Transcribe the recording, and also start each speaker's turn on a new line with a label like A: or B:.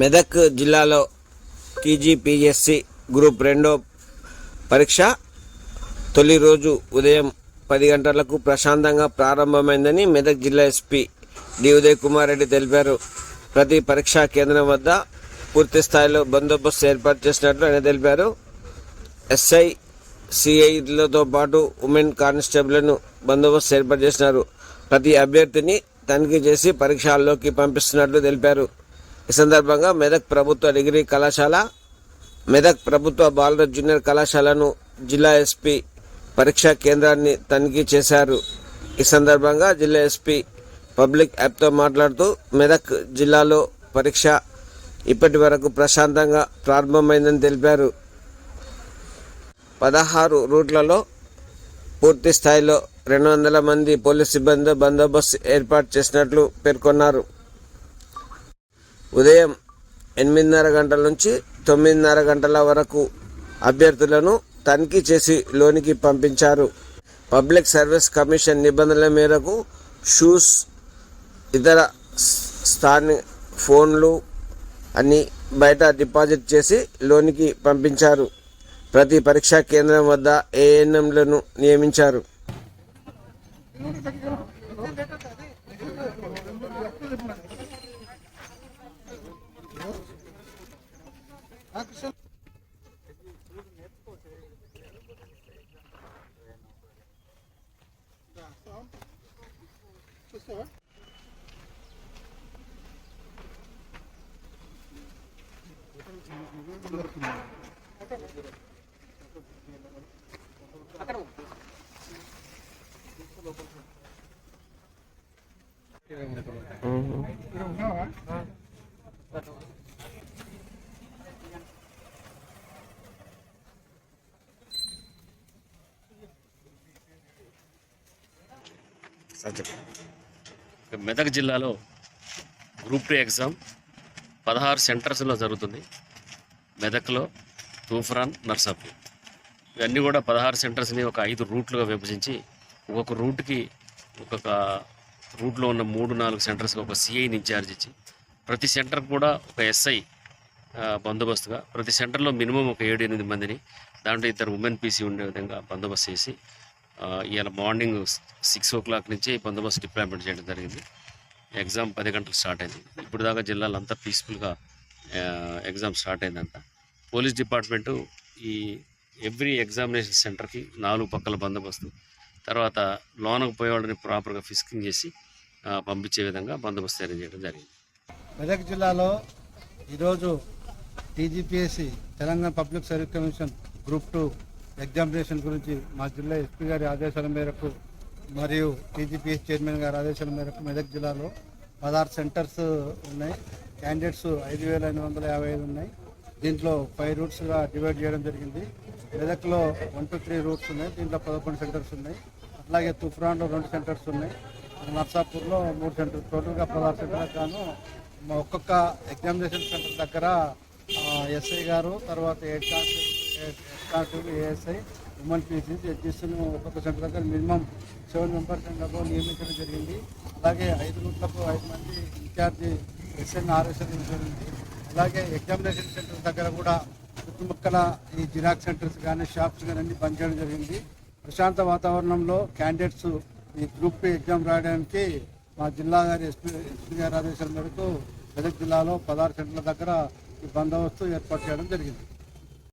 A: మెదక్ జిల్లాలో TGPSC group రెండో పరీక్ష తొలి రోజు ఉదయం పది గంటలకు ప్రశాంతంగా ప్రారంభమైందని మెదక్ జిల్లా ఎస్పీ డి ఉదయ్ కుమార్ రెడ్డి తెలిపారు. ప్రతి పరీక్షా కేంద్రం వద్ద పూర్తి స్థాయిలో బందోబస్తు ఏర్పాటు చేసినట్లు ఆయన తెలిపారు. ఎస్ఐ సిఐలతో పాటు ఉమెన్ కానిస్టేబుల్ను బందోబస్తు ఏర్పాటు చేసినారు. ప్రతి అభ్యర్థిని తనిఖీ చేసి పరీక్ష హాల్లోకి పంపిస్తున్నట్లు తెలిపారు. ఈ సందర్భంగా మెదక్ ప్రభుత్వ డిగ్రీ కళాశాల మెదక్ ప్రభుత్వ బాలుర జూనియర్ కళాశాలను జిల్లా ఎస్పీ పరీక్షా కేంద్రాన్ని తనిఖీ చేశారు. ఈ సందర్భంగా జిల్లా ఎస్పీ పబ్లిక్ యాప్తో మాట్లాడుతూ మెదక్ జిల్లాలో పరీక్ష ఇప్పటి వరకు ప్రశాంతంగా ప్రారంభమైందని తెలిపారు. పదహారు రూట్లలో పూర్తి స్థాయిలో రెండు వందల మంది పోలీస్ సిబ్బంది బందోబస్తు ఏర్పాటు చేసినట్లు పేర్కొన్నారు. ఉదయం ఎనిమిదిన్నర గంటల నుంచి తొమ్మిదిన్నర గంటల వరకు అభ్యర్థులను తనిఖీ చేసి లోనికి పంపించారు. పబ్లిక్ సర్వీస్ కమిషన్ నిబంధనల మేరకు షూస్ ఇతర స్థాని ఫోన్లు అన్ని బయట డిపాజిట్ చేసి లోనికి పంపించారు. ప్రతి పరీక్షా కేంద్రం వద్ద ఏఎన్ఎంలను నియమించారు. Action.
B: చూస్తావా అక్కడ ఉన్నావా మెదక్ జిల్లాలో గ్రూప్ టూ ఎగ్జామ్ పదహారు సెంటర్స్లో జరుగుతుంది. మెదక్లో తూఫ్రాన్ నర్సాపూర్. ఇవన్నీ కూడా పదహారు సెంటర్స్ని ఒక ఐదు రూట్లుగా విభజించి ఒక్కొక్క రూట్కి ఒక్కొక్క రూట్లో ఉన్న మూడు నాలుగు సెంటర్స్కి ఒక సిఐని ఇన్ఛార్జ్ ఇచ్చి ప్రతి సెంటర్ కూడా ఒక ఎస్ఐ బందోబస్తుగా ప్రతి సెంటర్లో మినిమం ఒక ఏడు ఎనిమిది మందిని దాంట్లో ఇద్దరు ఉమెన్ పీసీ ఉండే విధంగా బందోబస్తు చేసి ఇవాళ మార్నింగ్ సిక్స్ ఓ క్లాక్ నుంచి బందోబస్తు డిప్లాయ్మెంట్ చేయడం జరిగింది. ఎగ్జామ్ పది గంటలకు స్టార్ట్ అయింది. ఇప్పుడు దాకా జిల్లాలో అంతా పీస్ఫుల్గా ఎగ్జామ్ స్టార్ట్ అయిందంట. పోలీస్ డిపార్ట్మెంటు ఈ ఎవ్రీ ఎగ్జామినేషన్ సెంటర్కి నాలుగు పక్కల బందోబస్తు తర్వాత లోనకు పోయేవాళ్ళని ప్రాపర్గా ఫిస్కింగ్ చేసి పంపించే విధంగా బందోబస్తు అరేంజ్ చేయడం జరిగింది.
C: మెదక్ జిల్లాలో ఈరోజు TGPSC Telangana public service commission group two examination గురించి మా జిల్లా ఎస్పీ గారి ఆదేశాల మేరకు మరియు టీజీపీఎస్ చైర్మన్ గారి ఆదేశాల మేరకు మెదక్ జిల్లాలో పదహారు సెంటర్స్ ఉన్నాయి. క్యాండిడేట్స్ ఐదు వేల ఎనిమిది వందల యాభై ఐదు ఉన్నాయి. దీంట్లో ఫైవ్ రూట్స్గా డివైడ్ చేయడం జరిగింది. మెదక్లో వన్ టు త్రీ రూట్స్ ఉన్నాయి. దీంట్లో పదకొండు సెంటర్స్ ఉన్నాయి. అట్లాగే తుఫ్రాన్లో రెండు సెంటర్స్ ఉన్నాయి. నర్సాపూర్లో మూడు సెంటర్ టోటల్గా పదహారు సెంటర్లకు గాను మా ఒక్కొక్క ఎగ్జామినేషన్ సెంటర్ దగ్గర ఎస్ఐ గారు తర్వాత head constable ASI women PC జడ్జెస్ను ఒక్కొక్క సెంటర్ దగ్గర మినిమం సెవెన్ మెంబర్స్ అబో నియమించడం జరిగింది. అలాగే ఐదు రూట్లకు ఐదు మంది ఇన్ఛార్జి ఎస్ఎన్ ఆర్ఎస్ఎన్ జరిగింది. అలాగే ఎగ్జామినేషన్ సెంటర్ దగ్గర కూడా చుట్టుముక్కల ఈ జిరాక్స్ సెంటర్స్ కానీ షాప్స్ కానీ అన్ని బంద్ చేయడం జరిగింది. ప్రశాంత వాతావరణంలో క్యాండిడేట్స్ ఈ గ్రూప్ ఎగ్జామ్ రాయడానికి మా జిల్లా గారి ఎస్పీ ఎస్పీ గారి ఆదేశాల మేరకు మెదక్ జిల్లాలో పదహారు సెంటర్ల దగ్గర ఈ బందోబస్తు ఏర్పాటు చేయడం జరిగింది.